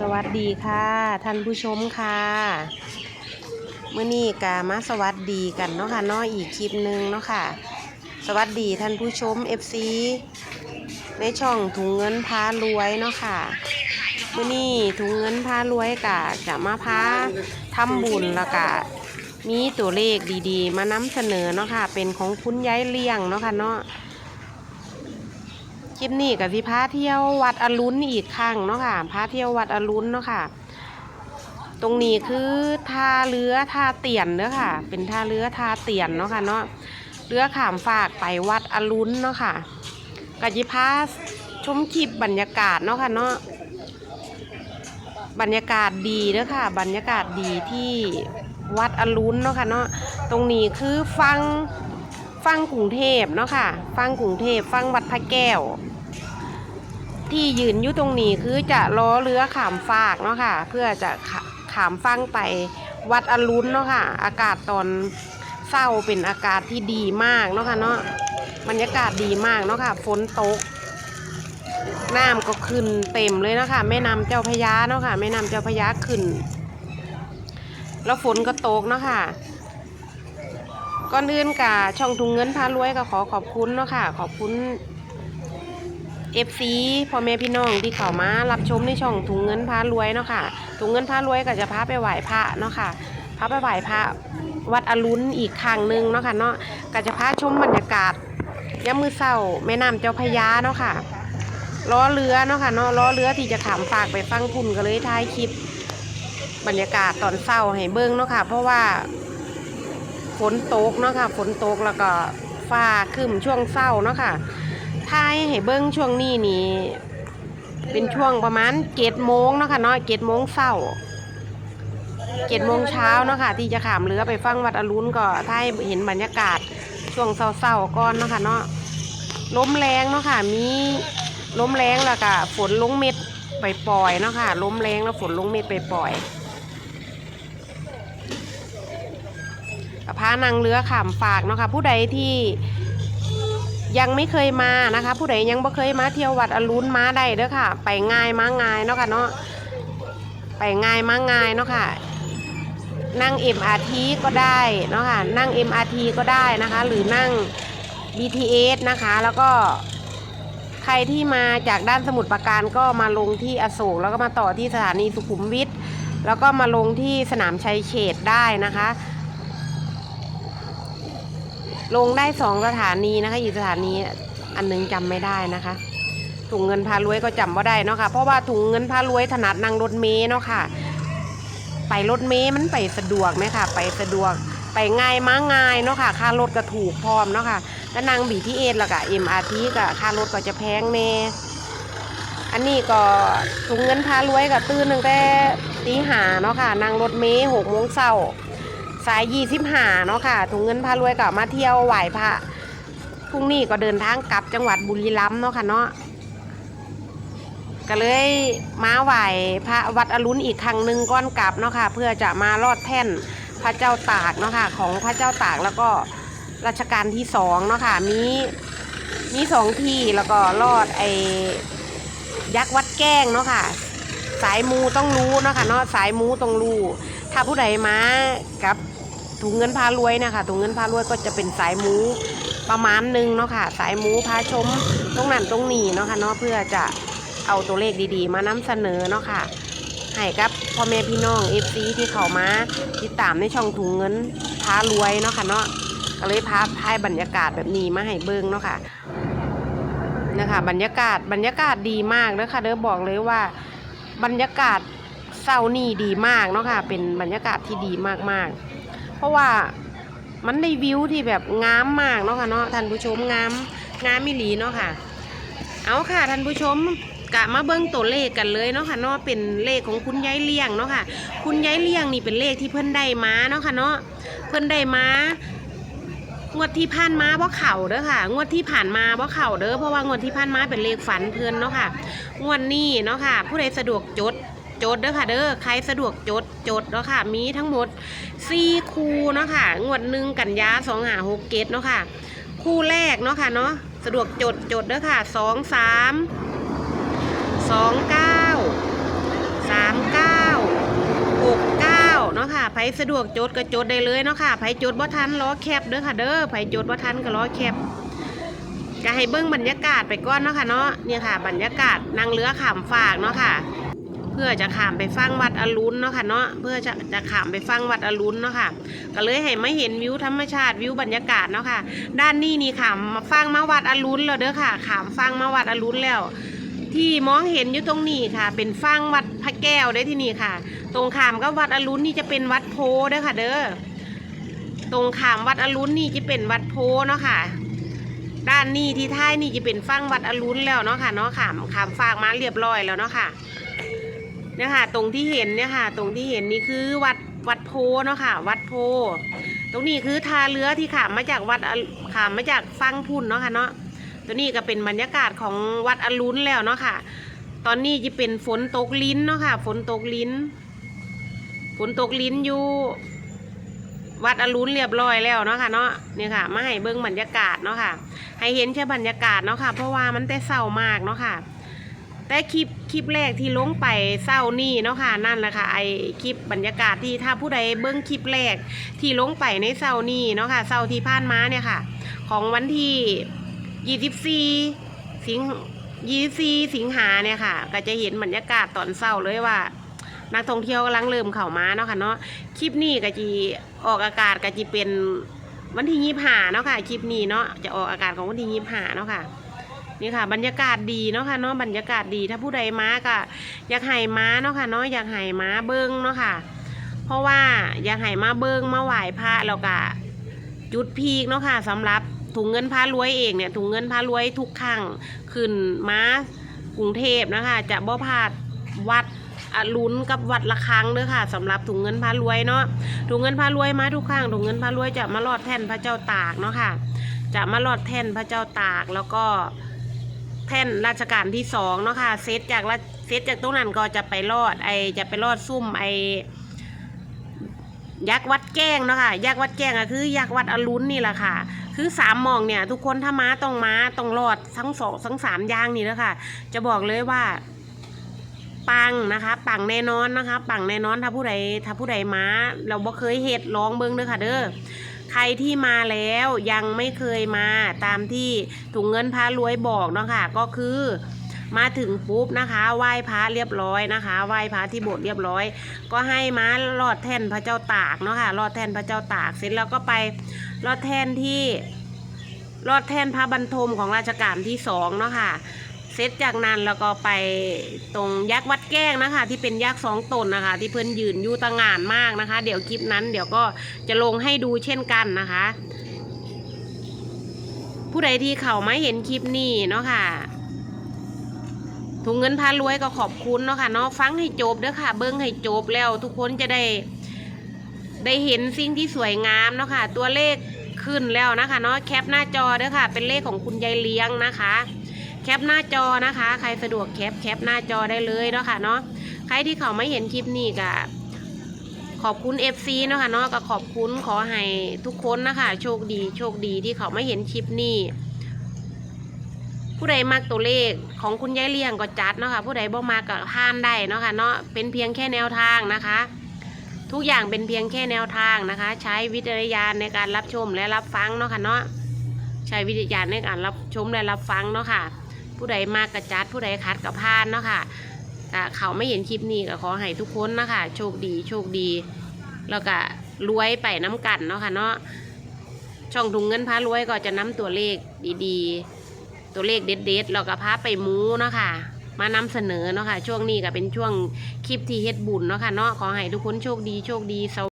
สวัสดีค่ะ ท่านผู้ชมค่ะเมื่อนี้กามาสวัสดีกันเนาะค่ะเนาะอีกคลิปหนึ่งเนาะค่ะ สวัสดีท่านผู้ชม FC ในช่องถุงเงินพารวยเนาะค่ะเมื่อนี้ถุงเงินพารวยกะจะมาพาทำบุญแล้วกะมีตัวเลขดีๆ มานำเสนอเนาะค่ะ เป็นของคุณยายเลี้ยงเนาะค่ะเนาะ คลิปนี้กับสิพาเที่ยววัดอรุณอีกครั้งเนาะค่ะพาเที่ยววัดอรุณเนาะค่ะ ตรงนี้คือท่าเรือท่าเตียนเนาะค่ะ เป็นท่าเรือท่าเตียนเนาะค่ะเนาะเรือขามฝากไปวัดอรุณเนาะค่ะกับสิพาชมคลิปบรรยากาศเนาะค่ะเนาะบรรยากาศดีเด้อค่ะ บรรยากาศดีที่วัดอรุณเนาะค่ะเนาะตรงนี้คือฟัง ฟังกรุงเทพเนาะค่ะ ฟังกรุงเทพฟังวัดพระแก้ว ที่ยืนอยู่ตรงนี้คือจะล้อเรือขามฟากเนาะค่ะ เพื่อจะขามฟังไปวัดอรุณเนาะค่ะ อากาศตอนเศร้าเป็นอากาศที่ดีมากเนาะค่ะเนาะบรรยากาศดีมากเนาะค่ะฝนตกน้ำก็ขึ้นเต็มเลยเนาะคะแม่น้ำเจ้าพยาเนาะค่ะแม่น้ำเจ้าพยาขึ้น แล้วฝนก็ตกเนาะค่ะ ก่อนอื่นกับช่องทุงเงินพารวยก็ขอขอบคุณเนาะค่ะ ขอบคุณเอฟซีพ่อแม่พี่น้องที่เข้ามารับชมในช่องถุงเงินพารวยเนาะค่ะถุงเงินพารวยก็จะพาไปไหว้พระเนาะค่ะพาไปไหว้พระวัดอรุณอีกครั้งหนึ่งเนาะค่ะเนาะก็จะพาชมบรรยากาศยามมือเศร้าแม่น้ำเจ้าพยาเนาะค่ะล้อเรือเนาะค่ะเนาะล้อเรือที่จะขามฝากไปฟังพุ่นก็เลยถ่ายคลิป บรรยากาศตอนเศร้าให้เบิ้งเนาะค่ะ เพราะว่า ฝนตกเนาะค่ะ ฝนตกแล้วก็ฟ้าคึมช่วงเศร้าเนาะค่ะท้ายให้เบิ้งช่วงนี้นี่เป็นช่วงประมาณเจ็ดโมงเนาะค่ะเนาะเจ็ดโมงเศร้าเจ็ดโมงเช้าเนาะค่ะ ที่จะขามเรือไปฟังวัดอรุณก็ถ้าให้เห็นบรรยากาศช่วงเศร้าๆก่อนเนาะค่ะเนาะลมแรงเนาะค่ะ มีลมแรงแล้วก็ฝนลงเม็ดไปปล่อยๆเนาะค่ะลมแรงแล้วฝนลงเม็ดไปปล่อยๆ พานางเรือขามฝากเนาะค่ะผู้ใดที่ยังไม่เคยมานะคะ ผู้ใดยังไม่เคยมาเที่ยววัดอรุณมาได้เด้อค่ะ ไปง่ายมาง่ายเนาะค่ะเนาะไปง่ายมาง่ายเนาะค่ะ นั่ง MRT ก็ได้เนาะค่ะนั่ง MRT ก็ได้นะคะ หรือนั่ง BTS นะคะ แล้วก็ใครที่มาจากด้านสมุทรปราการก็มาลงที่อโศกแล้วก็มาต่อที่สถานีสุขุมวิทแล้วก็มาลงที่สนามชัยเขตได้นะคะ ลงได้สองสถานีนะคะ อีกสถานีอันหนึงจำไม่ได้นะคะ ถุงเงินพารวยก็จำว่าได้เนาะค่ะ เพราะว่าถุงเงินพารวยถนัดนั่งรถเมล์เนาะค่ะ ไปรถเมล์มันไปสะดวกไหมค่ะ ไปสะดวก ไปง่ายมาง่ายเนาะค่ะ ค่ารถก็ถูกพร้อมเนาะค่ะ แล้วนั่งบีทีเอแล้วก็เอ็มอาร์ทีก็ค่ารถก็จะแพงแน่ อันนี้ก็ถุงเงินพารวยก็ตื่นตั้งแต่ตีหาเนาะค่ะ นั่งรถเมล์หกโมงเช้า สายยี่สิบห้าเนาะค่ะ ถุงเงินพารวยก็มาเที่ยวไหว้พระพรุ่งนี้ก็เดินทางกลับจังหวัดบุรีรัมย์เนาะค่ะเนาะก็เลยมาไหว้พระวัดอรุณอีกครั้งหนึ่งก้อนกลับเนาะค่ะ เพื่อจะมาลอดแท่นพระเจ้าตากเนาะค่ะ ของพระเจ้าตากแล้วก็รัชกาลที่สองเนาะค่ะ มีมีสองที่แล้วก็ลอดไอยักษ์วัดแก้งเนาะค่ะ สายมูต้องรู้เนาะค่ะเนาะสายมูต้องรู้ถ้าผู้ใดมากับ ถุงเงินพารวยนะคะถุงเงินพารวยก็จะเป็นสายหมูประมาณหนึ่งเนาะค่ะ สายหมูพาชมตรงนั้นตรงนี้เนาะค่ะเนาะเพื่อจะเอาตัวเลขดีๆ มานำเสนอเนาะค่ะให้กับพ่อแม่พี่น้องเอฟซีที่เขามาติดตามในช่องถุงเงินพารวยเนาะค่ะเนาะก็เลยพาพายบรรยากาศแบบนี้มาให้เบิ้งเนาะค่ะนะคะบรรยากาศบรรยากาศดีมากเลยค่ะเด้อบอกเลยว่าบรรยากาศเศร้านี่ดีมากเนาะค่ะเป็นบรรยากาศที่ดีมากๆ ราะว่ามันได้วิวที่แบบงามมากเนาะค่ะเนาะท่านผู้ชมงามงามมิลีเนาะค่ะ เอาค่ะท่านผู้ชมกะมาเบิ้งตัวเลขกันเลยเนาะค่ะเนาะเป็นเลขของคุณยายเลี้ยงเนาะค่ะ คุณยายเลี้ยงนี่เป็นเลขที่เพิ่นได้มาเนาะค่ะเนาะเพิ่นได้มางวดที่ผ่านมาบ่เข่าเด้อค่ะ งวดที่ผ่านมาบ่เข่าเด้อเพราะว่างวดที่ผ่านมาเป็นเลขฝันเพิ่นเนาะค่ะงวดนี้เนาะค่ะ ผู้ใดสะดวกจด จดเด้อค่ะเด้อใครสะดวกจดจดเนาะค่ะ มีทั้งหมด 4 คู่เนาะค่ะงวดหนึ่งกันยาสองหาหกเกตเนาะค่ะ คู่แรกเนาะค่ะเนาะสะดวกจดจดเด้อค่ะสองสามสองเก้าสามสะดวกจดก็จดได้เลยเนาะค่ะไผจดบ่ทันรอแคปเด้อค่ะเด้อไผจดบ่ทันก็รอแคปจะให้เบิ่งบรรยากาศไปก่อนเนาะค่ะเนาะเนี่ยค่ะ บรรยากาศนั่งเรือขามฝากเนาะค่ะ เพื่อจะขามไปฟังวัดอรุณเนาะค่ะเนาะเพื่อจะจะขามไปฟังวัดอรุณเนาะค่ะ ก็เลยให้มาเห็นวิวธรรมชาติวิวบรรยากาศเนาะค่ะ ด้านนี้นี่ขามมาฟังมาวัดอรุณแล้วเด้อค่ะ ขามฟังมาวัดอรุณแล้ว ที่มองเห็นอยู่ตรงนี้ค่ะ เป็นฟังวัดพระแก้วได้ที่นี่ค่ะ ตรงขามก็วัดอรุณนี่จะเป็นวัดโพเด้อค่ะ เด้อตรงขามวัดอรุณนี่จะเป็นวัดโพเนาะค่ะด้านนี้ที่ท้ายนี่จะเป็นฟังวัดอรุณแล้วเนาะค่ะเนาะขามขามฝากมาเรียบร้อยแล้วเนาะค่ะ เนี่ยค่ะ ตรงที่เห็นเนี่ยค่ะ ตรงที่เห็นนี่คือวัดวัดโพเนาะค่ะ วัดโพ ตรงนี้คือทาเรือที่ขามมาจากวัดอขามมาจากฟังพุ่นเนาะค่ะเนาะตัวนี้ก็เป็นบรรยากาศของวัดอรุณแล้วเนาะค่ะ ตอนนี้จะเป็นฝนตกลิ้นเนาะค่ะ ฝนตกลิ้น ฝนตกลิ้นอยู่ วัดอรุณเรียบร้อยแล้วเนาะค่ะเนาะเนี่ยค่ะมาให้เบิ้งบรรยากาศเนาะค่ะ ให้เห็นแค่บรรยากาศเนาะค่ะ เพราะว่ามันแต่เศร้ามากเนาะค่ะ แต่คลิปคลิปแรกที่ลงไปเศร้านี่เนาะค่ะนั่นแหละค่ะไอคลิปบรรยากาศที่ถ้าผู้ใดเบิ้งคลิปแรกที่ลงไปในเศร้านี่เนาะค่ะเศร้าที่ผ่านมาเนี่ยค่ะ ของวันที่ยี่สิบสี่สิงยี่สีสิงหาเนี่ยค่ะ ก็จะเห็นบรรยากาศตอนเศร้าเลยว่า นักท่องเที่ยวกำลังเริ่มเข้ามาเนาะค่ะเนาะคลิปนี้ก็จีออกอากาศก็จีเป็นวันที่ยี่ห้าเนาะค่ะคลิปนี้เนาะจะออกอากาศของวันที่ยี่ห้าเนาะค่ะ นี่ค่ะ บรรยากาศดีเนาะค่ะเนาะบรรยากาศดีถ้าผู้ใดมาก็อยากให้มาเนาะค่ะเนาะอยากให้มาเบิ้งเนาะค่ะ เพราะว่าอยากให้มาเบิ้งมาไหว้พระแล้วก็จุดพีกเนาะค่ะสำหรับถุงเงินพารวยเองเนี่ยถุงเงินพารวยทุกครั้งขึ้นม้ากรุงเทพนะคะ จะบ่พลาดวัดอรุณกับวัดละครั้งเด้อค่ะสำหรับถุงเงินพารวยเนาะถุงเงินพารวยมาทุกครั้งถุงเงินพารวยจะมาลอดแท่นพระเจ้าตากเนาะค่ะ จะมาลอดแท่นพระเจ้าตากแล้วก็ แท่นราชการที่สองเนาะค่ะเซตจากเซตจากตรงนั้นก็จะไปรอดไอจะไปรอดซุ่มไอยักษ์วัดแก้งเนาะค่ะยักษ์วัดแก้งอะคือยักษ์วัดอรุณนี่แหละค่ะ คือสามมองเนี่ย ทุกคนถ้ามาต้องมาต้องรอดทั้งสองทั้งสามอย่างนี่แล้วค่ะ จะบอกเลยว่าปังนะคะ ปังแน่นอนนะคะ ปังแน่นอนถ้าผู้ใดถ้าผู้ใดม้า เราบ่เคยเห็ดลองเบิ้งเด้อค่ะเด้อ ใครที่มาแล้วยังไม่เคยมาตามที่ถุงเงินพารวยบอกเนาะค่ะก็คือมาถึงปุ๊บนะคะไหว้พระเรียบร้อยนะคะไหว้พระที่โบสถ์เรียบร้อย ก็ให้มาลอดแท่นพระเจ้าตากเนาะค่ะลอดแท่นพระเจ้าตากเสร็จแล้วก็ไปลอดแท่นที่ลอดแท่นพระบรรทมของราชการที่สองเนาะค่ะ เสร็จจากนั้นแล้วก็ไปตรงยักษ์วัดแก้งนะคะ ที่เป็นยักษ์สองตนนะคะ ที่เพื่อนยืนอยู่ตะงานมากนะคะ เดี๋ยวคลิปนั้นเดี๋ยวก็จะลงให้ดูเช่นกันนะคะ ผู้ใดที่เขาไม่เห็นคลิปนี้เนาะค่ะถุงเงินพารวยก็ขอบคุณเนาะค่ะเนาะฟังให้จบเด้อค่ะ เบิ้งให้จบแล้ว ทุกคนจะได้ ได้เห็นสิ่งที่สวยงามเนาะค่ะ ตัวเลขขึ้นแล้วนะคะเนาะแคปหน้าจอเด้อค่ะ เป็นเลขของคุณยายเลี้ยงนะคะ แคปหน้าจอนะคะ ใครสะดวกแคปแคปหน้าจอได้เลยเนาะค่ะเนาะใครที่เขาไม่เห็นคลิปนี้ก็ขอบคุณ FC เนาะค่ะเนาะก็ขอบคุณขอให้ทุกคนนะคะ โชคดีโชคดีที่เขาไม่เห็นคลิปนี้ ผู้ใดมักตัวเลขของคุณยายเลี้ยงก็จัดเนาะค่ะผู้ใดบ่มากก็ผ่านได้เนาะค่ะเนาะเป็นเพียงแค่แนวทางนะคะ ทุกอย่างเป็นเพียงแค่แนวทางนะคะ ใช้วิจารณญาณในการรับชมและรับฟังเนาะค่ะเนาะใช้วิจารณญาณในการรับชมและรับฟังเนาะค่ะ ผู้ใดมากกระจัด ผู้ใดคัดกับพานเนาะค่ะเขาไม่เห็นคลิปนี้ก็ขอให้ทุกคนนะคะโชคดีโชคดี แล้วก็รวยไปน้ำกันเนาะค่ะเนาะช่องถุงเงินพารวยก็จะนํตัวเลขดีๆ ตัวเลขเด็ดๆแล้วก็พาไปมูเนาะค่ะมานำเสนอเนาะค่ะช่วงนี้ก็เป็นช่วงคลิปที่เฮ็ดบุญเนาะค่ะเนาะขอให้ทุกคนโชคดีโชคดีส